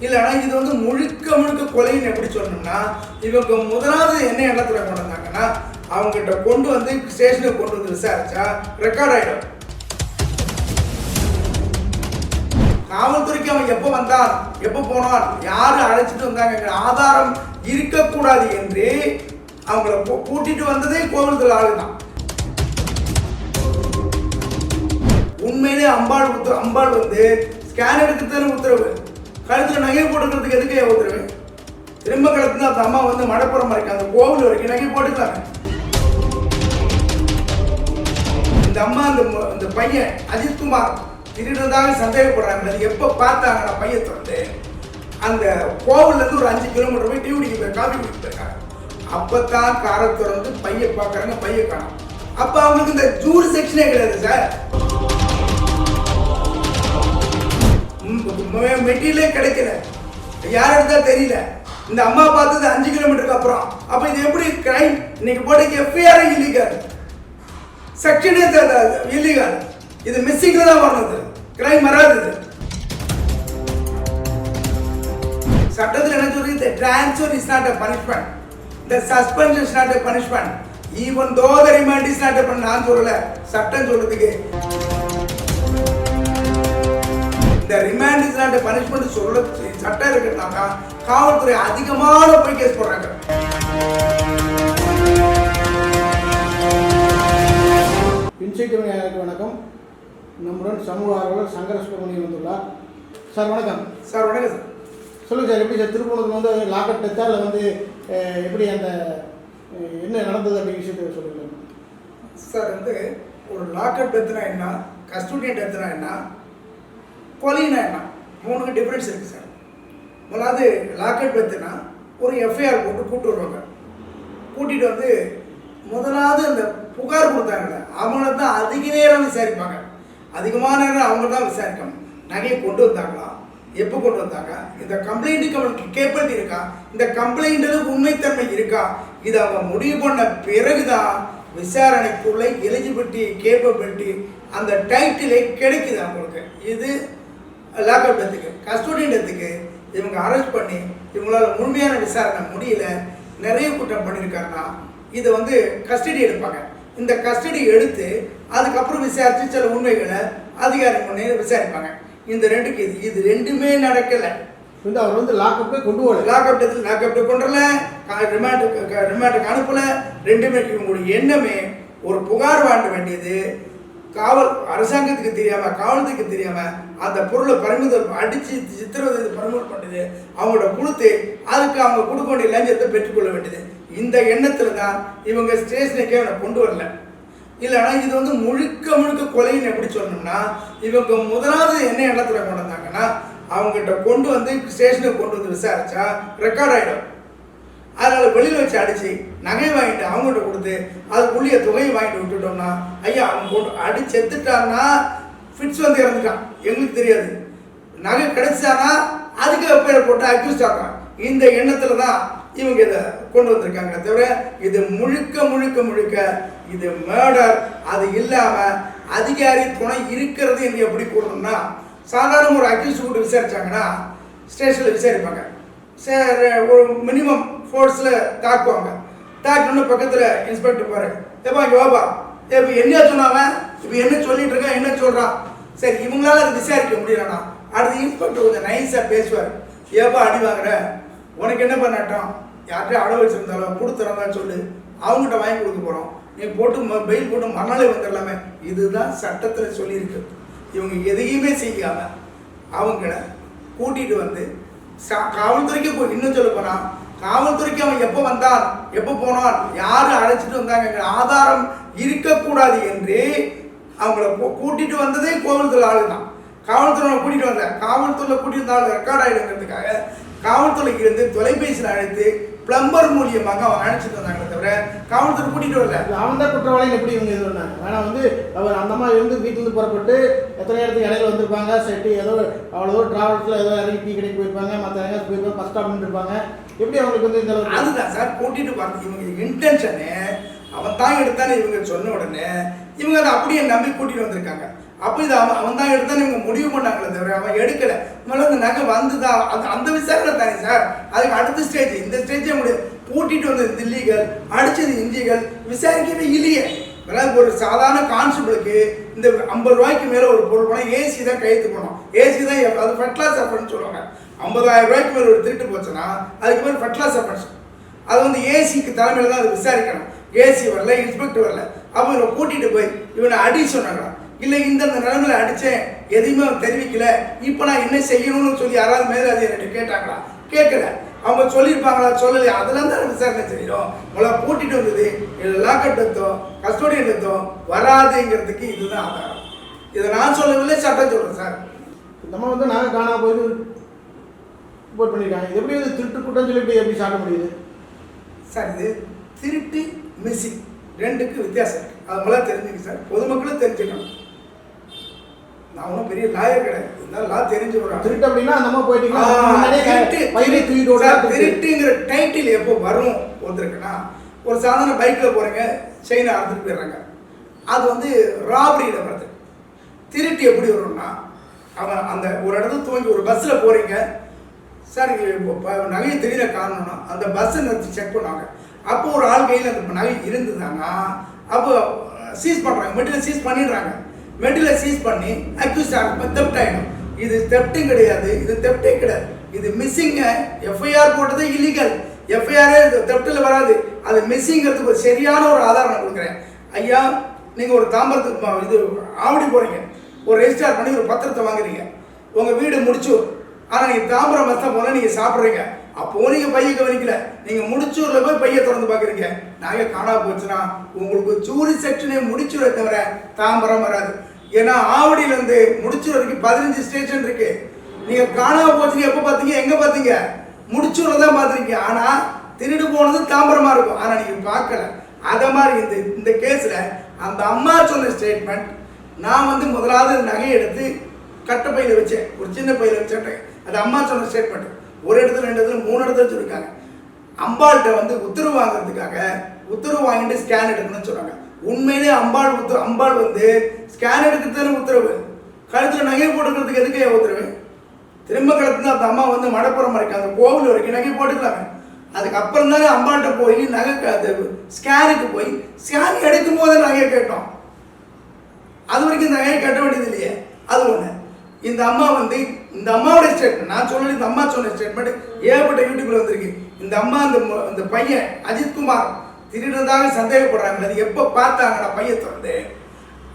இல்லைன்னா இது வந்து முழுக்க முழுக்க கொலைன்னு எப்படி சொல்லணும்னா இவங்க முதலாவது என்ன எண்ணத்தில் கொண்டு வந்தாங்கன்னா அவங்ககிட்ட கொண்டு வந்து ஸ்டேஷனுக்கு கொண்டு வந்து விசாரிச்சா ரெக்கார்ட் ஆகிடும் காவல்துறைக்கு அவன் எப்போ வந்தான் எப்போ போனான் யார் அழைச்சிட்டு வந்தாங்க ஆதாரம் இருக்கக்கூடாது என்று அவங்கள கூட்டிட்டு வந்ததே கோவில்துறை ஆளு தான் உண்மையிலே அம்பாள் உத்தரவு அம்பாள் வந்து ஸ்கேன் எடுக்கத்தான உத்தரவு? கழுத்துல நகை போட்டுக்கிறதுக்கு எதுக்கு உத்தரவு திரும்ப கழுத்துல அந்த அம்மா வந்து மடப்புறம் வரைக்கும் அந்த கோவில் வரைக்கும் நகை போட்டுக்கலாங்க. இந்த அம்மா அந்த இந்த அந்த பையன் அஜித்குமார் திருடுறதாக சந்தேகப்படுறாங்க. அது எப்போ பார்த்தாங்க நான் பையன் தொடர்ந்து அந்த கோவிலேருந்து ஒரு அஞ்சு கிலோமீட்டர் போய் டீ குடிக்க போய் காஃபி குடிக்க போயிருக்காங்க. அப்பதான் காரை திறந்து பையன் பார்க்கறாங்க பையன் காணும். அப்போ அவங்களுக்கு இந்த ஜூர் செக்ஷனே கிடையாது சார். மெட்டீரியலே கிடைக்கல. யார் எடுத்தா தெரியல. இந்த அம்மா பார்த்தது அஞ்சு கிலோமீட்டருக்கு அப்புறம். அப்ப இது எப்படி கிரைம் இன்னைக்கு போட்டு எஃப்ஐஆர் இல்லீகல் செக்ஷனே இல்லீகல் இது மிஸ்ஸிங்ல தான் வரணுது கிரைம் வராது இது. சட்டத்தில் என்ன சொல்லி இந்த transfer is not a punishment இந்த suspension is not a punishment even though the remand is not a நான் சொல்லல. சட்டம் சொல்றதுக்கு. இந்த ரிமாண்ட் இஸ் நாட் பனிஷ்மெண்ட் சொல்ல சட்டம் இருக்குனாக்கா காவல்துறை அதிகமான போய் கேஸ் போடுறாங்க. இன்சைட்டிவ் நேயர்களுக்கு வணக்கம். நம்முடன் சமூக ஆர்வலர் சங்கர சுப்பிரமணியன் வந்துள்ளார். சார் வணக்கம். சார் வணக்கம் சார். சொல்லுங்கள் சார் எப்படி சார் திருப்பூரத்தில் வந்து லாக்கப் டெத்தா இல்லை வந்து எப்படி அந்த என்ன நடந்தது அப்படிங்கிற விஷயத்தை சொல்லுங்கள் சார் வந்து ஒரு லாக்கப் டெத்துனா என்ன கஸ்டோடியன் டெத்துனா என்ன கொலைனா என்ன? மூணுக்கு டிஃப்ரென்ஸ் இருக்குது சார் முதலாவது லாக்கெட் டெத்துனா ஒரு எஃப்ஐஆர் போட்டு கூப்பிட்டு வருவாங்க. கூட்டிகிட்டு வந்து முதலாவது அந்த புகார் கொடுத்தாங்கல்ல அவங்கள தான் அதிக நேரம் விசாரிப்பாங்க. அதிகமான நேரம் அவங்க தான் விசாரிக்கணும். நகையை கொண்டு வந்தாங்களா? எப்போ கொண்டு வந்தாங்க? இந்த கம்ப்ளைண்ட்டுக்கு அவங்களுக்கு கேப்பபிலிட்டி இருக்கா? இந்த கம்ப்ளைண்ட்டுக்கு உண்மைத்தன்மை இருக்கா? இது அவங்க முடிவு பண்ண பிறகுதான் விசாரணைக்குள்ளே எலிஜிபிலிட்டி கேப்பபிலிட்டி அந்த டைட்டிலே கிடைக்குது அவங்களுக்கு. இது லாக்அப் டெத்துக்கு கஸ்டோடியன் டெத்துக்கு இவங்க அரெஸ்ட் பண்ணி இவங்களால முழுமையான விசாரணை முடியல நிறைய குற்றம் பண்ணியிருக்காருன்னா இதை வந்து கஸ்டடி எடுப்பாங்க. இந்த கஸ்டடி எடுத்து அதுக்கப்புறம் விசாரித்து சில உண்மைகளை அதிகாரி முன்னே விசாரிப்பாங்க. இந்த ரெண்டுக்கு இது இது ரெண்டுமே நடக்கலை. வந்து அவர் வந்து லாக்கப்பே கொண்டு போகல. லாக்அப் டெத்தில் லாக்அப் கொண்டுல ரிமாண்டுக்கு ரிமாண்டுக்கு அனுப்பல. ரெண்டுமே இவங்களுடைய எண்ணமே ஒரு புகார் வாங்க வேண்டியது. காவல் அரசாங்கத்துக்கு தெரியாம காவலத்துக்கு தெரியாம அந்த பொருளை பறிமுதல் அடிச்சு சித்திரவதை பறிமுதல் பண்ணுது அவங்களோட கொடுத்து அதுக்கு அவங்க கொடுக்க வேண்டிய லஞ்சத்தை பெற்றுக்கொள்ள வேண்டியது. இந்த எண்ணத்துல தான் இவங்க ஸ்டேஷனுக்கே அவனை கொண்டு வரல. இல்லைன்னா இது வந்து முழுக்க முழுக்க கொலைன்னு எப்படி சொல்லணும்னா இவங்க முதலாவது என்ன எண்ணத்துல கொண்டு வந்தாங்கன்னா அவங்ககிட்ட கொண்டு வந்து ஸ்டேஷனுக்கு கொண்டு வந்து விசாரிச்சா ரெக்கார்ட் ஆகிடும் அதனால் வெளியில் வச்சு அடித்து நகை வாங்கிட்டு அவங்ககிட்ட கொடுத்து அதுக்குள்ளேயே தொகையை வாங்கிட்டு விட்டுட்டோம்னா ஐயா அவன் போட்டு அடி செத்துட்டான்னா ஃபிட்ஸ் வந்து இறந்துட்டான். எங்களுக்கு தெரியாது. நகை கிடைச்சானா அதுக்கு பேரை போட்டு அக்யூஸ்ட் ஆகிறான் இந்த எண்ணத்தில் தான் இவங்க இதை கொண்டு வந்திருக்காங்க தவிர இது முழுக்க முழுக்க முழுக்க இது மேர்டர் அது இல்லாமல் அதிகாரி துணை இருக்கிறது என்று எப்படி கூறணும்னா சாதாரண ஒரு அக்யூஸ்ட் கூட்டு விசாரிச்சாங்கன்னா ஸ்டேஷனில் விசாரிப்பாங்க. ஒரு மினிமம் ஃபோர்ஸில் தாக்குவாங்க. தாக்கணும்னு பக்கத்தில் இன்ஸ்பெக்டர் பாரு. ஏப்பா இங்கே வாப்பா. இப்போ என்ன சொன்னாவன் இப்போ என்ன சொல்லிட்டு இருக்கான்? என்ன சொல்கிறான் சரி இவங்களால அதை விசாரிக்க முடியலண்ணா. அடுத்து இன்ஸ்பெக்டர் கொஞ்சம் நைஸாக பேசுவார். ஏப்பா அடி வாங்குற? உனக்கு என்ன பண்ணட்டும் யார்கிட்ட அடவு வச்சுருந்தாலும் கொடுத்துறதா சொல்லு. அவங்ககிட்ட வாங்கி கொடுக்க போகிறோம் நீ போட்டு ம- பெயில் போட்டு மறுநாளே வந்துடலாமே. இதுதான் சட்டத்தில் சொல்லியிருக்கு. இவங்க எதையுமே செய்யாமல் அவங்கள கூட்டிகிட்டு வந்து காவல்துறைக்கு இன்னும் சொல்ல போனால் காவல்துறைக்கு அவன் எப்போ வந்தான் எப்போ போனான் யார் அழைச்சிட்டு வந்தாங்க ஆதாரம் இருக்கக்கூடாது என்று அவங்கள கூட்டிட்டு வந்ததே கோவில்துறை ஆளு தான். காவல்துறை கூட்டிட்டு வந்தேன் காவல்துறையில் கூட்டிட்டு வந்த ரெக்கார்ட் ஆகிடுங்கிறதுக்காக காவல்துறைக்கு இருந்து தொலைபேசியில் அழைத்து பிளம்பர் மூலியமாக அவங்க அழைச்சிட்டு வந்தாங்களே தவிர காவல்துறை கூட்டிட்டு வரல. அவன் தான் குற்றவாளின்னு எப்படி இவங்க இது பண்ணாங்க? ஆனால் வந்து அவர் அந்த மாதிரி இருந்து வீட்டிலேருந்து புறப்பட்டு எத்தனை இடத்துக்கு இடையில வந்திருப்பாங்க செட்டு ஏதோ அவ்வளோ டிராவல்ஸில் ஏதோ இறங்கி டீ கடைக்கு போயிருப்பாங்க மற்ற எங்கே போயிருப்பாங்க பஸ் ஸ்டாப் இருப்பாங்க. எப்படி அவங்களுக்கு வந்து இந்த அளவுக்கு? அதுதான் சார் கூட்டிட்டு பார்த்து இவங்க இன்டென்ஷனு அவன் தான் எடுத்தானே இவங்க சொன்ன உடனே இவங்க அதை அப்படியே நம்பி கூட்டிட்டு வந்திருக்காங்க. அப்போ இது அவன் அவன் தான் எடுத்தானே இவங்க முடிவு பண்ணாங்களே தவிர அவன் எடுக்கல. மேலே அந்த நகை வந்துதா? அந்த அந்த விசாரணை தானே சார். அதுக்கு அடுத்த ஸ்டேஜ் இந்த ஸ்டேஜே முடியாது பூட்டிட்டு வந்தது தில்லிகள் அடிச்சது இந்திகள் விசாரிக்கவே இல்லையே. அதாவது ஒரு சாதாரண கான்ஸ்டபிளுக்கு இந்த ஐம்பது ரூபாய்க்கு மேலே ஒரு பொருள் போனால் ஏசி தான் கையெழுத்து போகணும் ஏசி தான் அது ஃபர்ட்லாஸ் அஃபன்ஸ் சொல்லுவாங்க. ஐம்பதாயிரம் ரூபாய்க்கு மேலே ஒரு திருட்டு போச்சுன்னா அதுக்கு மேலே ஃபர்ட்லாஸ் அஃபன்ஸ் அது வந்து ஏசிக்கு தலைமையில் தான் அது விசாரிக்கணும். ஏசி வரல இன்ஸ்பெக்டர் வரல. அப்போ இவனை கூட்டிகிட்டு போய் இவனை அடி சொன்னாங்க இல்லை இந்த இந்த நிலைமையில அடித்தேன். எதையுமே அவன் தெரிவிக்கல. இப்போ நான் என்ன செய்யணும்னு சொல்லி யாராவது மேலே அது என்கிட்ட கேட்டாங்களா? கேட்கல. அவங்க சொல்லியிருப்பாங்களா? சொல்லலையா? அதெல்லாம் தான் விசாரணை செய்யணும் உங்களை கூட்டிட்டு வந்தது லாக்கெட் எடுத்தோம் கஸ்டோடியன் எடுத்தோம். வராதுங்கிறதுக்கு இதுதான் ஆதாரம். இதை நான் சொல்லவில்லை சட்டம் சொல்றேன் சார். இந்த அம்மா வந்து நாங்கள் காணாம போய் ரிப்போர்ட் பண்ணியிருக்காங்க இது எப்படி வந்து திருட்டு கூட்டம் சொல்லி எப்படி எப்படி சாட்ட முடியுது? சார் இது திருட்டு மிஸ்ஸிங். ரெண்டுக்கு வித்தியாசம் இருக்கு. அது முதல்ல தெரிஞ்சுக்க சார். பொதுமக்களும் தெரிஞ்சுக்கணும். நான் ஒன்றும் பெரிய லாயர் கிடையாது. இருந்தாலும் லா தெரிஞ்சு வரான் திருட்டு அப்படின்னா அந்த அம்மா போயிட்டீங்கன்னா. திருட்டுங்கிற டைட்டில் எப்போ வரும் ஒருத்தருக்குன்னா ஒரு சாதாரண பைக்கில் போகிறீங்க செயினை அறுத்துட்டு போயிடுறாங்க. அது வந்து ராபரியில் வருது. திருட்டு எப்படி வரும்னா அவன் அந்த ஒரு இடத்துல துவங்கி ஒரு பஸ்ஸில் போகிறீங்க சார் இப்போ நகையை தெரியல காரணம்னா அந்த பஸ்ஸை நிறுத்தி செக் பண்ணாங்க அப்போ ஒரு ஆள் கையில் அந்த நகை இருந்ததுன்னா அப்போ சீஸ் பண்ணுறாங்க மெட்டீரியல் சீஸ் பண்ணிடுறாங்க. மெட்டீரியல் சீஸ் பண்ணி அக்யூஸ் ஆகும் தெப்ட் ஆகிடும் இது தெப்டும் கிடையாது. இது தெப்டே கிடையாது. இது மிஸ்ஸிங்க எஃப்ஐஆர் போட்டது இல்லீகல் எஃப்ஐஆரே தெப்டில் வராது. அது மிஸ்ஸிங்கிறதுக்கு ஒரு சரியான ஒரு ஆதாரம் நான் கொடுக்குறேன். ஐயா நீங்கள் ஒரு தாம்பரத்துக்கு இது ஆவடி போகிறீங்க ஒரு ரெஜிஸ்டார் பண்ணி ஒரு பத்திரத்தை வாங்குறீங்க. உங்கள் வீடு முடிச்சு ஆனால் நீங்கள் தாம்பரம் பஸ் போனால் நீங்கள் சாப்பிட்றீங்க. அப்போ நீங்கள் பையை கவனிக்கல. நீங்கள் முடிச்சூரில் போய் பையை திறந்து பார்க்குறீங்க நாங்கள் காணா போச்சுன்னா உங்களுக்கு சூரி செக்ஷனே முடிச்சுரை தவிர தாம்பரம் வராது. ஏன்னா ஆவடியிலேருந்து முடிச்சூர் வரைக்கும் பதினஞ்சு ஸ்டேஷன் இருக்கு. நீங்கள் காணாம போச்சுங்க எப்போ பார்த்தீங்க எங்கே பார்த்தீங்க முடிச்சூரில் தான் பார்த்துருக்கீங்க ஆனால் திருடு போனது தாம்பரமாக இருக்கும். ஆனால் நீங்கள் பார்க்கல. அதை மாதிரி இந்த இந்த கேஸில் அந்த அம்மா சொன்ன ஸ்டேட்மெண்ட் நான் வந்து முதலாவது நகையை எடுத்து கட்டை பையில வச்சேன். ஒரு சின்ன பையில வச்சேன். அது அம்மா சொன்ன ஸ்டேட்மெண்ட் ஒரு இடத்துல ரெண்டு இடத்துல மூணு இடத்துல சொல்லியிருக்காங்க அம்பாள்கிட்ட வந்து உத்தரவு வாங்குறதுக்காக உத்தரவு வாங்கிட்டு ஸ்கேன் எடுக்கணும்னு சொல்கிறாங்க உண்மையிலே அம்பாள் உத்தர அம்பாள் வந்து ஸ்கேன் எடுக்கிறதுக்கு உத்தரவு. கழுத்தில் நகை போட்டுக்கிறதுக்கு எதுக்கு ஏன் உத்தரவு? திரும்ப கழுத்துல அந்த அம்மா வந்து மடப்புறம் வரைக்கும் அந்த கோவில் வரைக்கும் நகை போட்டுக்கலாங்க அதுக்கப்புறம் தானே அம்பாள்கிட்ட போய் நகை க- அது ஸ்கேனுக்கு போய் ஸ்கேன் எடுக்கும் போது நகையை கேட்டோம். அது வரைக்கும் இந்த நகையை கட்ட வேண்டியது இல்லையே. அது ஒன்று இந்த அம்மா வந்து இந்த அம்மாவுடைய ஸ்டேட்மெண்ட் நான் சொல்லல இந்த அம்மா சொன்ன ஸ்டேட்மெண்ட் ஏகப்பட்ட யூடியூப்ல வந்திருக்கு. இந்த அம்மா இந்த இந்த பையன் அஜித்குமார் திருடுறதாக சந்தேகப்படுறாங்க. அது எப்போ பார்த்தாங்கன்னா பையன் திறந்து?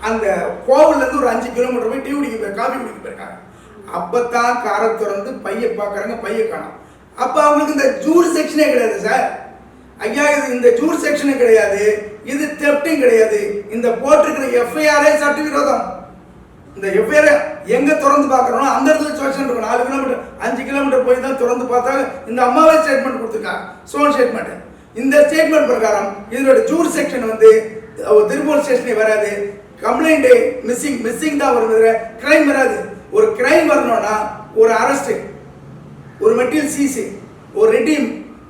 அந்த கோவிலேருந்து ஒரு அஞ்சு கிலோமீட்டர் போய் டீ குடிக்க போய் காஃபி குடிக்க போயிருக்காங்க. அப்பதான் காரை திறந்து பைய பார்க்குறாங்க பைய காணும். அப்போ அவங்களுக்கு இந்த ஜூர் செக்ஷனே கிடையாது சார் ஐயா இது இந்த ஜூர் செக்ஷனும் கிடையாது. இது தெப்டும் கிடையாது. இந்த போட்டிருக்கிற எஃப்ஐஆரே சட்டவிரோதம். இந்த எஃப்ஐஆர் எங்க திறந்து பார்க்கறோம் அந்த இடத்துல செக்ஷன் இருக்கும். நாலு கிலோமீட்டர் அஞ்சு கிலோமீட்டர் போய் தான் திறந்து பார்த்தா இந்த அம்மாவே ஸ்டேட்மெண்ட் கொடுத்துருக்காங்க சோன் ஸ்டேட்மெண்ட் இந்த ஸ்டேட்மெண்ட் பிரகாரம் இதோட ஜூர் செக்ஷன் வந்து திருப்பூர் ஸ்டேஷனே வராது. கம்ப்ளைண்ட் மிஸ்ஸிங் மிஸ்ஸிங் தான் வரும் கிரைம் வராது. ஒரு கிரைம் வரணும்னா ஒரு அரெஸ்ட் ஒரு மெட்டீரியல் சீசி ஒரு ரெடீம்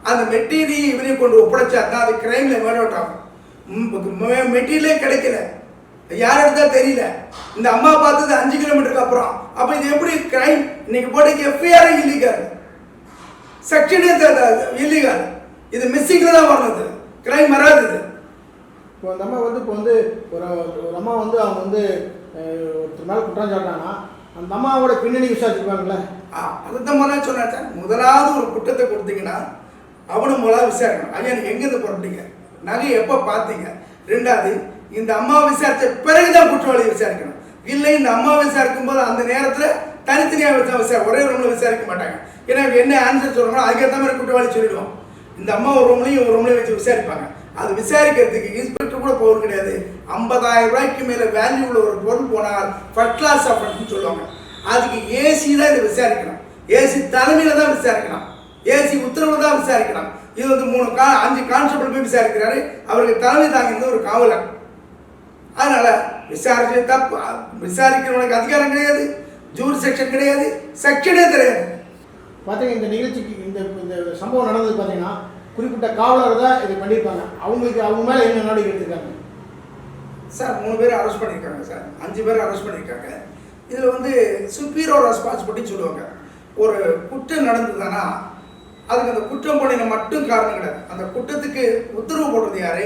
அந்த மெட்டீரியல் இவனையும் கொண்டு ஒப்படைச்சா தான் அது கிரைமில் மேட் ஆகும். மெட்டீரியலே கிடைக்கல. யார் எடுத்தா தெரியல. இந்த அம்மா பார்த்தது அஞ்சு கிலோமீட்டருக்கு அப்புறம். அப்போ இது எப்படி கிரைம் இன்னைக்கு போட்டு எஃப்ஐஆர் இல்லீகல் செக்ஷனே இல்லீகல் இது மிஸ்ஸிங்கில் தான் வரணும் கிரைம் வராது இது. இப்போ அந்த அம்மா வந்து இப்போ வந்து ஒரு ஒரு அம்மா வந்து அவங்க வந்து ஒருத்தர் மேலே குற்றம் சாட்டினாங்கன்னா அந்த அம்மாவோட பின்னணி விசாரிச்சிருப்பாங்கல்ல ஆ, அதுதான் முதல்ல சொன்னேன் சார். முதலாவது ஒரு குற்றத்தை கொடுத்தீங்கன்னா அவனும் முதலாவது விசாரிக்கணும். ஐயா நீங்க எங்கேருந்து புறப்பட்டீங்க? நகை எப்போ பார்த்தீங்க? ரெண்டாவது இந்த அம்மா விசாரிச்ச பிறகுதான் குற்றவாளியை விசாரிக்கணும். இல்லை இந்த அம்மா விசாரிக்கும் போது அந்த நேரத்தில் தனித்தனியாக விசா விசாரி ஒரே ரூமில் விசாரிக்க மாட்டாங்க. ஏன்னா என்ன ஆன்சர் சொல்கிறாங்களோ அதுக்கேற்ற மாதிரி குற்றவாளி சொல்லிடுவோம். இந்த அம்மா ஒரு ரூம்லையும் ஒரு ரூம்லையும் வச்சு விசாரிப்பாங்க. அது விசாரிக்கிறதுக்கு இன்ஸ்பெக்டர் கூட போகிறது கிடையாது. ஐம்பதாயிரம் ரூபாய்க்கு மேலே வேல்யூ உள்ள ஒரு பொருள் போனால் ஃபர்ஸ்ட் கிளாஸ் அப்படின்னு சொல்லுவாங்க. அதுக்கு ஏசி தான் இதை விசாரிக்கணும். ஏசி தலைமையில் தான் விசாரிக்கணும். ஏசி உத்தரவு தான் விசாரிக்கணும். இது வந்து மூணு கா அஞ்சு கான்ஸ்டபிள் போய் விசாரிக்கிறாரு. அவருக்கு தலைமை தாங்கியிருந்த ஒரு காவலர். அதனால விசாரிச்சு தப்பு. விசாரிக்கிறவனுக்கு அதிகாரம் கிடையாது. ஜூர் செக்ஷன் கிடையாது செக்ஷனே கிடையாது. பார்த்தீங்கன்னா இந்த நிகழ்ச்சிக்கு இந்த இந்த சம்பவம் நடந்தது பார்த்தீங்கன்னா குறிப்பிட்ட காவலர் தான் இதை பண்ணியிருப்பாங்க. அவங்களுக்கு அவங்க மேலே என்ன நடவடிக்கை எடுத்திருக்காங்க? சார் மூணு பேர் அரெஸ்ட் பண்ணியிருக்காங்க சார். அஞ்சு பேர் அரெஸ்ட் பண்ணியிருக்காங்க. இதில் வந்து சுப்பீரோ ரெஸ்பான்சிபிலிட்டி சொல்லுவாங்க. ஒரு குற்றம் நடந்ததுன்னா அதுக்கு அந்த குற்றம் பண்ணின மட்டும் காரணம் கிடையாது. அந்த குற்றத்துக்கு உத்தரவு போடுறது யாரு?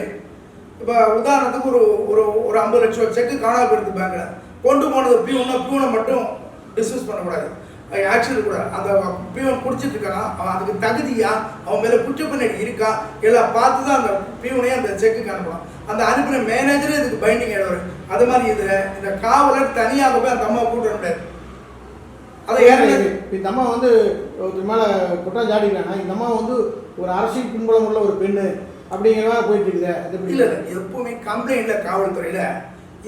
இப்போ உதாரணத்துக்கு ஒரு ஒரு ஒரு ஐம்பது லட்சம் செக்கு காணாமல் போயிடுது பேங்க்ல கொண்டு போனது பியூனை பியூனை மட்டும் டிஸ்மிஸ் பண்ணக்கூடாது. ஆக்ஷன் கூடாது அந்த பியூன் குடிச்சிட்டு இருக்கானா அவன் அதுக்கு தகுதியா அவன் மேல குற்றப்பின்னணி இருக்கா எல்லாம் பார்த்து தான் அந்த பியூனே அந்த செக்கு அனுப்பலாம் அந்த அனுப்பின மேனேஜரே இதுக்கு பைண்டிங் ஆயிடுவார். அது மாதிரி இதுல இந்த காவலர் தனியாக போய் அந்த அம்மாவை கூட்டு முடியாது. அதை இப்ப இந்த அம்மா வந்து ஒருத்தர் மேல குற்றம் சாட்டிக்கிறாங்கன்னா இந்த அம்மா வந்து ஒரு அரசியல் பின்புலம் உள்ள ஒரு பெண்ணு அப்படிங்கிற மாதிரி போயிட்டு இருக்குது. இல்ல எப்பவுமே கம்ப்ளைண்ட்ல காவல்துறையில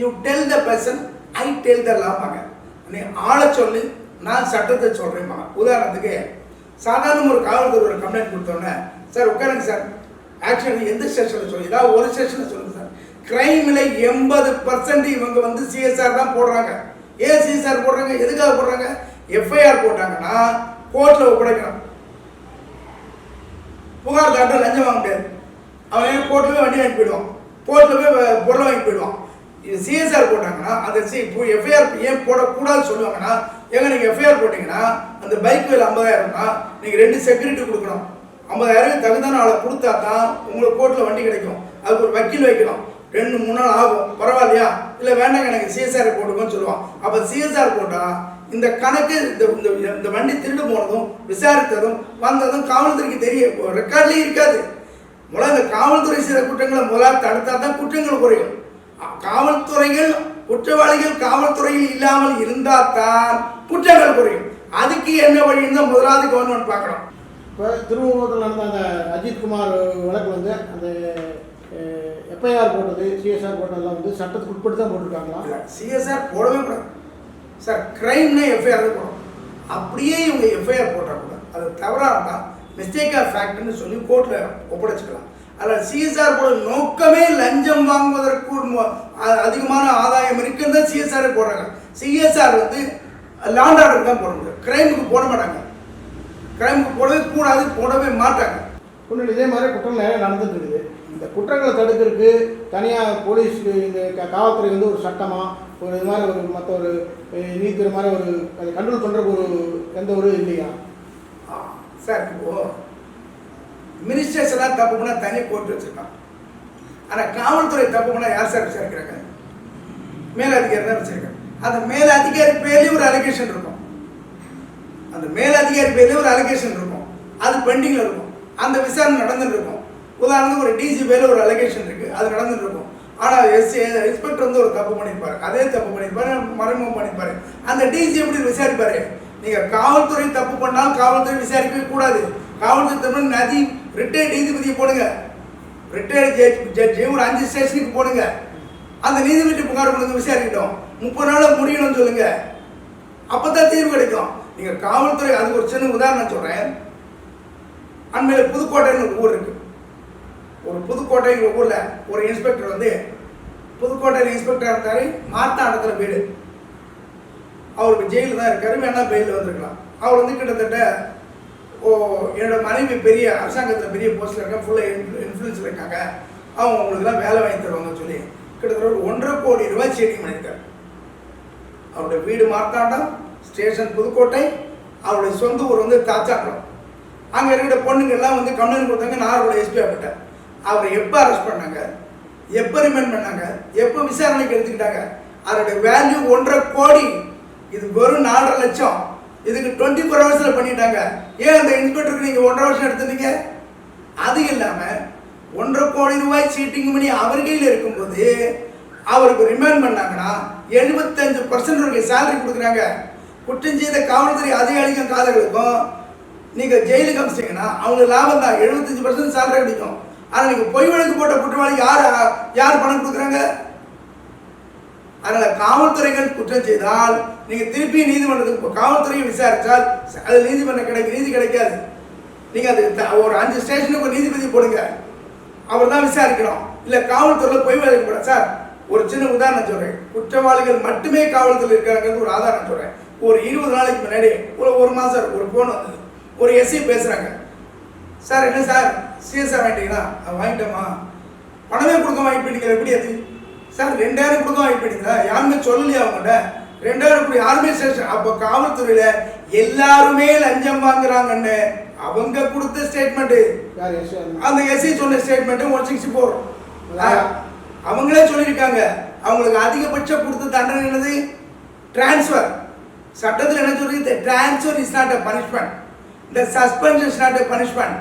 you tell the person I tell the லாமாங்க நீ ஆளை சொல்லி நான் சட்டத்தை சொல்கிறேம்மா உதாரணத்துக்கு சாதாரண ஒரு காவல்துறை ஒரு கம்ப்ளைண்ட் கொடுத்தோன்னே சார் உட்காருங்க சார். ஆக்சுவலி எந்த ஸ்டேஷனில் சொல்லி? ஏதாவது ஒரு ஸ்டேஷனில் சொல்லுங்கள் சார். கிரைமில் எண்பது பர்சன்ட் இவங்க வந்து சிஎஸ்ஆர் தான் போடுறாங்க. ஏன் சிஎஸ்ஆர் போடுறாங்க? எதுக்காக போடுறாங்க? எஃப்ஐஆர் போட்டாங்கன்னா கோர்ட்டில் ஒப்படைக்கணும். புகார் காட்ட லஞ்சம் வாங்க முடியாது. அவன் ஏன் கோர்ட்டில் போய் வண்டி வாங்கி போயிடுவான். கோர்ட்டில் போய் பொருளை வாங்கி போயிடுவான். இது சிஎஸ்ஆர் போட்டாங்கன்னா அந்த சி இப்போ எஃப்ஐஆர் ஏன் போடக்கூடாதுன்னு சொல்லுவாங்கன்னா ஏங்க நீங்கள் எஃப்ஐஆர் போட்டிங்கன்னா அந்த பைக் வேலை ஐம்பதாயிரம்னா நீங்கள் ரெண்டு செக்யூரிட்டி கொடுக்கணும். ஐம்பதாயிரம் தகுந்தான ஆளை கொடுத்தா தான் உங்களுக்கு கோர்ட்டில் வண்டி கிடைக்கும். அதுக்கு ஒரு வக்கீல் வைக்கணும். ரெண்டு மூணு நாள் ஆகும். பரவாயில்லையா? இல்லை வேண்டாங்க எனக்கு சிஎஸ்ஆர் போட்டுக்கோன்னு சொல்லுவான். அப்போ சிஎஸ்ஆர் போட்டால் இந்த கணக்கு இந்த இந்த- இந்த வண்டி திருடு போனதும் விசாரித்ததும் வந்ததும் காவல்துறைக்கு தெரிய ரெக்கார்ட்லேயும் இருக்காது. முதல்ல இந்த காவல்துறை செய்கிற குற்றங்களை முதல்ல தடுத்தா தான் குற்றங்கள் குறையும். காவல்துறைகள் குற்றவாளிகள் காவல்துறையில் இல்லாமல் இருந்தால் தான் குற்றங்கள் குறையும். அதுக்கு என்ன வழின்னு தான் முதலாவது கவர்மெண்ட் பார்க்கணும். இப்போ திருவள்ளூரில் நடந்த அந்த அஜித்குமார் வழக்கு வந்து அந்த எஃப்ஐஆர் போட்டது சிஎஸ்ஆர் போட்டதெல்லாம் வந்து சட்டத்துக்கு உட்பட்டு தான் போட்டிருக்காங்களா? சிஎஸ்ஆர் போடவே கூடாது. சார் கிரைம்னே எஃப்ஐஆர் தான் போடணும். அப்படியே இவங்க எஃப்ஐஆர் போட்டால் கூட அது தவறாக இருந்தால் மிஸ்டேக் ஆஃப் ஃபேக்ட்னு சொல்லி கோர்ட்டில் ஒப்படைச்சிக்கலாம். அதில் சிஎஸ்ஆர் போட நோக்கமே லஞ்சம் வாங்குவதற்கு அதிகமான ஆதாயம் இருக்குன்னு தான் சிஎஸ்ஆர் போடுறாங்க. சிஎஸ்ஆர் வந்து லாண்ட் ஆர்டர் தான் போட முடியும் கிரைமுக்கு போட மாட்டாங்க. கிரைமுக்கு போடவே கூடாது போடவே மாட்டாங்க. ஒன்று இதே மாதிரி குற்றங்கள் நிறைய நடந்துட்டு இருக்குது. இந்த குற்றங்களை தடுக்கிறதுக்கு தனியாக போலீஸ் இந்த காவல்துறை வந்து ஒரு சட்டமாக ஒரு இது மாதிரி ஒரு மற்ற ஒரு நீக்கிற மாதிரி ஒரு அதை கண்ட்ரோல் பண்ணுறதுக்கு ஒரு எந்த ஒரு இல்லையா? சார் இப்போ மினிஸ்டர்ஸ் எல்லாம் தப்பு பண்ணால் தனி கோர்ட் வச்சுருக்கான் ஆனால் காவல்துறை தப்பு பண்ணால் யார் சார் விசாரிக்கிறாங்க? மேலதிகாரி தான் விசாரிக்கிறாங்க. அந்த மேலதிகாரி பேர்லேயும் ஒரு அலிகேஷன் இருக்கும். அந்த மேலதிகாரி பேர்லேயும் ஒரு அலிகேஷன் இருக்கும். அது பெண்டிங்கில் இருக்கும். அந்த விசாரணை நடந்துட்டு இருக்கும் உதாரணத்துக்கு ஒரு டிஜி பேரில் ஒரு அலிகேஷன் இருக்குது அது நடந்துட்டு இருக்கும் ஆனால் எஸ் இன்ஸ்பெக்டர் வந்து ஒரு தப்பு பண்ணியிருப்பாரு அதே தப்பு பண்ணியிருப்பாரு மறைமுகம் பண்ணியிருப்பாரு அந்த டிஜி எப்படி விசாரிப்பாரு? நீங்கள் காவல்துறை தப்பு பண்ணாலும் காவல்துறை விசாரிக்கவே கூடாது. காவல்துறை தப்பு நதி ரிட்டையர்ட் நீதிபதியை போடுங்க. ரிட்டையர்ட் ஜட்ஜ் ஜட்ஜி ஒரு அஞ்சு ஸ்டேஷனுக்கு போடுங்க. அந்த நீதிபதி புகார் கொடுங்க விசாரிக்கட்டும். முப்பது நாளில் முடியணும்னு சொல்லுங்க. அப்பதான் தீர்வு கிடைக்கும். நீங்கள் காவல்துறை அதுக்கு ஒரு சின்ன உதாரணம் சொல்கிறேன் அண்மையில் புதுக்கோட்டைன்னு ஒரு ஊர் இருக்கு. ஒரு புதுக்கோட்டைங்கிற ஊரில் ஒரு இன்ஸ்பெக்டர் வந்து புதுக்கோட்டையில் இன்ஸ்பெக்டர் இருந்தாரு மார்த்தாண்டத்தில் வீடு. அவருக்கு ஜெயிலில் தான் இருக்காரு. வேணா பெயிலில் வந்திருக்கலாம். அவர் வந்து கிட்டத்தட்ட ஓ என்னோட மனைவி பெரிய அரசாங்கத்தில் பெரிய போஸ்டில் இருக்காங்க. ஃபுல்லாக இன்ஃப்ளூன்ஸில் இருக்காங்க. அவங்க உங்களுக்குலாம் வேலை வாங்கி தருவாங்கன்னு சொல்லி கிட்டத்தட்ட ஒரு ஒன்றரை கோடி ரூபாய் சேவிங் பண்ணியிருக்காரு. அவருடைய வீடு மார்த்தாண்டம் ஸ்டேஷன் புதுக்கோட்டை அவருடைய சொந்த ஊர் வந்து தாச்சாக்குளம் அங்கே இருக்கிற பொண்ணுங்கெல்லாம் வந்து கம்ப்ளைண்ட் கொடுத்தாங்க. நாகர்கோவில் எஸ்பி ஆகிட்ட அவரை எப்போ அரெஸ்ட் பண்ணாங்க? எப்போ ரிமைண்ட் பண்ணாங்க? எப்போ விசாரணைக்கு எடுத்துக்கிட்டாங்க? அதோடைய வேல்யூ ஒன்றரை கோடி. இது வெறும் நாலரை லட்சம். இதுக்கு டுவெண்ட்டி ஃபோர் ஹவர்ஸில் பண்ணிட்டாங்க. ஏன் அந்த இன்ஸ்பெக்டருக்கு நீங்கள் ஒன்றரை வருஷம் எடுத்துட்டீங்க அது இல்லாமல் ஒன்றரை கோடி ரூபாய் சீட்டிங் பண்ணி அவர் கையில் இருக்கும்போது அவருக்கு ரிமைண்ட் பண்ணாங்கன்னா எழுபத்தஞ்சு பர்சன்ட் அவருக்கு சேலரி கொடுக்குறாங்க. குற்றம் செய்த காவல்துறை அதிகாரிக்கும் காதலுக்கும் நீங்கள் ஜெயிலுக்கு அமைச்சிங்கன்னா அவங்களுக்கு லாபம் தான். எழுபத்தஞ்சு பர்சன்ட் சேலரி கிடைக்கும் ஆனால் நீங்கள் பொய் வழக்கு போட்ட குற்றவாளி யார்? யார் பணம் கொடுக்குறாங்க? அதனால் காவல்துறைகள் குற்றம் செய்தால் நீங்க திருப்பி நீதிமன்றத்துக்கு காவல்துறையும் காவல்துறையை விசாரிச்சால் அது நீதிமன்றம் கிடைக்கும் நீதி கிடைக்காது. நீங்க அது ஒரு அஞ்சு ஸ்டேஷனுக்கு ஒரு நீதிபதி போடுங்க. அவர் தான் விசாரிக்கணும். இல்ல காவல்துறையில போய் வேலைக்கு போட சார் ஒரு சின்ன உதாரணம் சொல்றேன். குற்றவாளிகள் மட்டுமே காவல்துறையில் இருக்காங்கிறது ஒரு ஆதாரம் சொல்றேன். ஒரு இருபது நாளைக்கு முன்னாடி ஒரு ஒரு மாசம் ஒரு போன் வந்தது. ஒரு எஸ்சி பேசுறாங்க. சார் என்ன சார்? சிஎஸ்ஆர் வாங்கிட்டீங்களா? வாங்கிட்டோமா பணமே கொடுக்க வாங்கி போயிட்டீங்க எப்படி அது? சார் ரெண்டாயிரம் கொடுக்க வாங்கி போயிட்டீங்களா? யாருமே சொல்லலையா அவங்ககிட்ட ரெண்டாவது இருக்கக்கூடிய ஆர்கனைசேஷன் அப்போ காவல்துறையில எல்லாருமே லஞ்சம் வாங்குறாங்கன்னு அவங்க கொடுத்த ஸ்டேட்மெண்ட் யார் எஸ் அந்த எஸ்ஐ சொன்ன ஸ்டேட்மெண்ட் ஒன் சிக்ஸ்டி ஃபோர் அவங்களே சொல்லியிருக்காங்க. அவங்களுக்கு அதிகபட்சம் கொடுத்த தண்டனை என்னது? டிரான்ஸ்ஃபர் சட்டத்தில் என்ன சொல்றது? Transfer is not a punishment இந்த suspension is not a punishment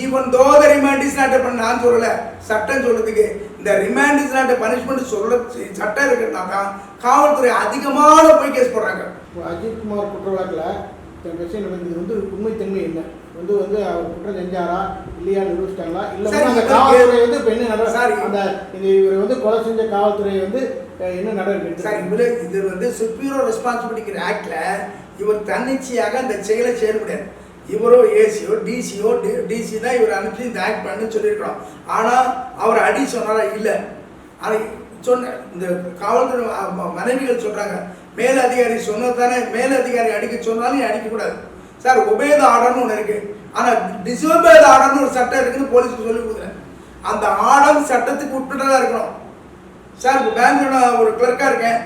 even though the remand is not நான் சொல்லல. சட்டம் சொல்றதுக்கு இந்த ரிமாண்ட் இஸ் நாட் பனிஷ்மெண்ட் சொல்ல சட்டம் இருக்கிறதுனால தான் காவல்துறை அதிகமான போய் கேஸ் போடுறாங்க. இப்போ அஜித் குமார் குற்ற வழக்கில் பிரச்சனை நடந்தது வந்து உண்மைத்தன்மை என்ன? வந்து வந்து அவர் குற்றம் செஞ்சாரா? இல்லையா நிரூபிச்சிட்டாங்களா இல்லை அந்த காவல்துறை வந்து இப்போ என்ன நட சாரி. அந்த இந்த இவர் வந்து கொலை செஞ்ச காவல்துறை வந்து என்ன நடவடிக்கை சார்? இவரு இது வந்து சுப்பீரியர் ரெஸ்பான்சிபிலிட்டிங்கிற ஆக்ட்ல இவர் தன்னிச்சையாக அந்த செயலை செய்ய முடியாது இவரோ ஏசியோ டிசியோ டிசி தான் இவர் அனுப்பிச்சு இந்த ஆக்ட் பண்ணு சொல்லியிருக்கிறோம். ஆனால் அவர் அடி சொன்னாரா? இல்லை. ஆனால் சொன்ன இந்த காவல்துறை மனைவிகள் சொல்கிறாங்க மேலதிகாரி சொன்னது சொன்னதானே மேலதிகாரி அடிக்க சொன்னாலும் அடிக்கக்கூடாது சார் உபேத ஆர்டர்னு ஒன்று இருக்குது ஆனால் டிசோபேத ஆர்டர்னு ஒரு சட்டம் இருக்குதுன்னு போலீஸுக்கு சொல்லி கொடுக்குறேன். அந்த ஆர்டர் சட்டத்துக்கு உட்பட்டதாக இருக்கணும். சார் இப்போ பேங்க்ல நான் ஒரு கிளர்க்காக இருக்கேன்.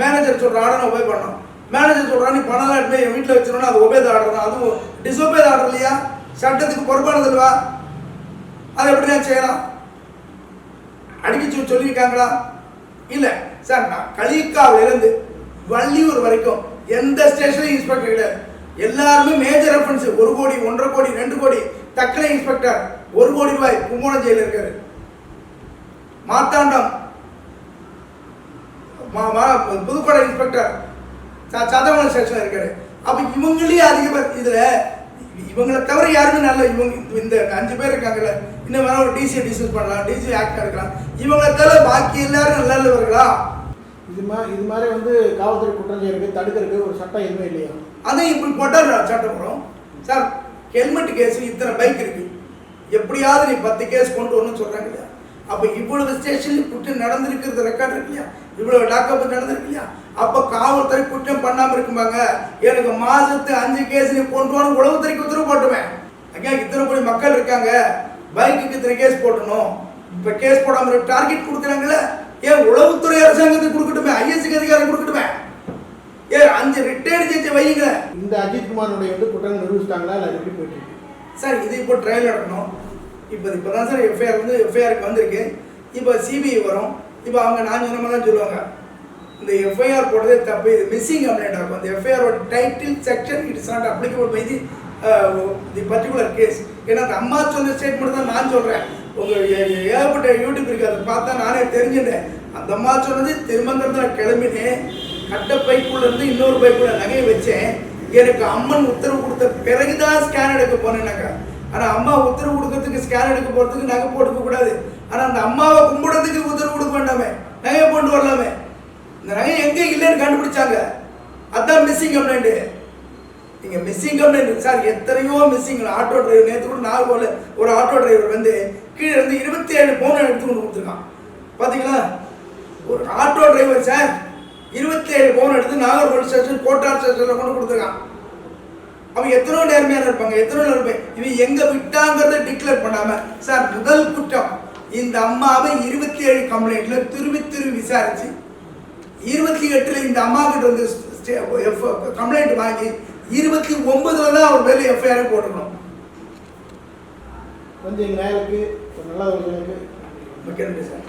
மேனேஜர் சொல்கிற ஆர்டர் உபயோக பண்ணணும் மேனேஜர் சொல்கிறா நீ பணம்லாம் எடுத்து என் வீட்டில் வச்சிடணும் அது ஒபேத ஆர்டர் தான். அதுவும் டிஸ்ஒபேத ஆர்டர் இல்லையா? சட்டத்துக்கு பொறுப்பானது இல்லவா? அதை எப்படி நான் செய்யலாம்? அடிக்க சொல்லியிருக்காங்களா? இல்லை. சார் நான் கலிக்காவிலிருந்து வள்ளியூர் வரைக்கும் எந்த ஸ்டேஷனும் இன்ஸ்பெக்டர் கிடையாது. எல்லாருமே மேஜர் ரெஃபரன்ஸ் ஒரு கோடி ஒன்றரை கோடி ரெண்டு கோடி தக்கலை இன்ஸ்பெக்டர் ஒரு கோடி ரூபாய் கும்போணம் ஜெயிலில் இருக்காரு. மாத்தாண்டம் மா- இன்ஸ்பெக்டர் ச- சதவன ஸ்டேஷன் இருக்காரு. அப்ப இவங்களே அதிக இதுல இவங்களை தவிர யாருமே நல்ல இவங்க இந்த அஞ்சு பேர் இருக்காங்கல்ல இன்னும் வேற ஒரு டிசி டிஸ்மிஸ் பண்ணலாம் டிசி ஆக்ட் எடுக்கலாம். இவங்களை தவிர பாக்கி எல்லாரும் நல்லவர்களா இது மாதிரி இது மாதிரி வந்து காவல்துறை குற்றம் செய்யறதுக்கு தடுக்கிறதுக்கு ஒரு சட்டம் எதுவுமே இல்லையா? அதையும் இப்படி போட்டால் சட்டம் வரும் சார் ஹெல்மெட் கேஸ் இத்தனை பைக் இருக்கு. எப்படியாவது நீ பத்து கேஸ் கொண்டு வரணும்னு இல்லையா? அப்ப இவ்வளவு ஸ்டேஷன்ல குற்றம் நடந்திருக்கிறது ரெக்கார்ட் இருக்கு இல்லையா? இவ்வளவு லாக்அப் நடந்திருக்கு இல்லையா? அப்ப காவல்துறை குற்றம் பண்ணாம இருக்குமாங்க எனக்கு மாசத்து அஞ்சு கேஸ் நீ கொண்டு வரணும் உளவுத்துறைக்கு உத்தரவு போட்டுவேன் ஐயா இத்தனை கோடி மக்கள் இருக்காங்க. பைக்குக்கு இத்தனை கேஸ் போட்டணும். இப்ப கேஸ் போடாம டார்கெட் கொடுக்குறாங்கல்ல? ஏன் உளவுத்துறை அரசாங்கத்துக்கு கொடுக்கட்டுமே? ஐஎஸ்சிக்கு அதிகாரம் கொடுக்கட்டுமே? ஏ அஞ்சு ரிட்டையர்டு ஜட்ஜை வையுங்க இந்த அஜித் குமாருடைய வந்து குற்றம் நிரூபிச்சிட்டாங்களா? இல்லை எப்படி போயிட்டு சார் இது இப்போ ட்ரையல் நடக்கணும். இப்போ இப்போ தான் சார் எஃப்ஐஆர் வந்து எஃப்ஐஆருக்கு வந்திருக்கு. இப்போ சிபிஐ வரும். இப்போ அவங்க நான் சொன்ன மாதிரி தான் சொல்லுவாங்க. இந்த எஃப்ஐஆர் போடுறதே தப்பு. இது மிஸ்ஸிங் கம்ப்ளைண்ட் இருக்கும். அந்த எஃப்ஐஆரோட title section it is not applicable by the the particular case ஏன்னா அந்த அம்மா சொன்ன ஸ்டேட்மெண்ட் தான் நான் சொல்கிறேன் உங்கள் ஏகப்பட்ட யூடியூப் இருக்கு. அதை பார்த்தா நானே தெரிஞ்சுட்டேன். அந்த அம்மா சொன்னது திருமந்திரத்தில் கிளம்பினேன். கட்ட பைப்புலேருந்து இருந்து இன்னொரு பைக்குள்ள நகையை வச்சேன். எனக்கு அம்மன் உத்தரவு கொடுத்த பிறகுதான் ஸ்கேன் எடுக்க போனேன்னாக்கா. ஆனால் அம்மா உத்தரவு கொடுக்கறதுக்கு ஸ்கேன் எடுக்க போகிறதுக்கு நகை போட்டுக்க கூடாது. ஆனால் அந்த அம்மாவை கும்பிடுறதுக்கு உத்தரவு கொடுக்க வேண்டாமே. நகையை கொண்டு வரலாமே. இந்த நகை எங்கே இல்லைன்னு கண்டுபிடிச்சாங்க. அதான் மிஸ்ஸிங் கம்ப்ளைண்ட் நீங்கள் மிஸ்ஸிங் கம்ப்ளைண்ட் சார் எத்தனையோ மிஸ்ஸிங் ஆட்டோ டிரைவர் நேற்று கூட நாகர்கோவில் ஒரு ஆட்டோ டிரைவர் வந்து கீழே இருந்து இருபத்தி ஏழு பவுன் எடுத்து கொண்டு கொடுத்துருக்கான். பார்த்தீங்களா ஒரு ஆட்டோ டிரைவர் சார் இருபத்தி ஏழு பவுன் எடுத்து நாகர்கோவில் ஸ்டேஷன் கோட்டார் ஸ்டேஷனில் கொண்டு கொடுத்துருக்கான். அவன் எத்தனோ நேர்மையான இருப்பாங்க எத்தனோ நேர்மை இவன் எங்க விட்டாங்கிறத டிக்ளேர் பண்ணாம சார் முதல் குற்றம் இந்த அம்மாவை இருபத்தி ஏழு கம்ப்ளைண்ட்ல திரும்பி திரும்பி விசாரிச்சு இருபத்தி எட்டுல இந்த அம்மா கிட்ட வந்து கம்ப்ளைண்ட் வாங்கி இருபத்தி ஒன்பதுல தான் அவர் மேல எஃப்ஐஆர் போட்டுக்கணும். வேலைக்கு ஒரு நல்ல ஒரு நன்றி சார்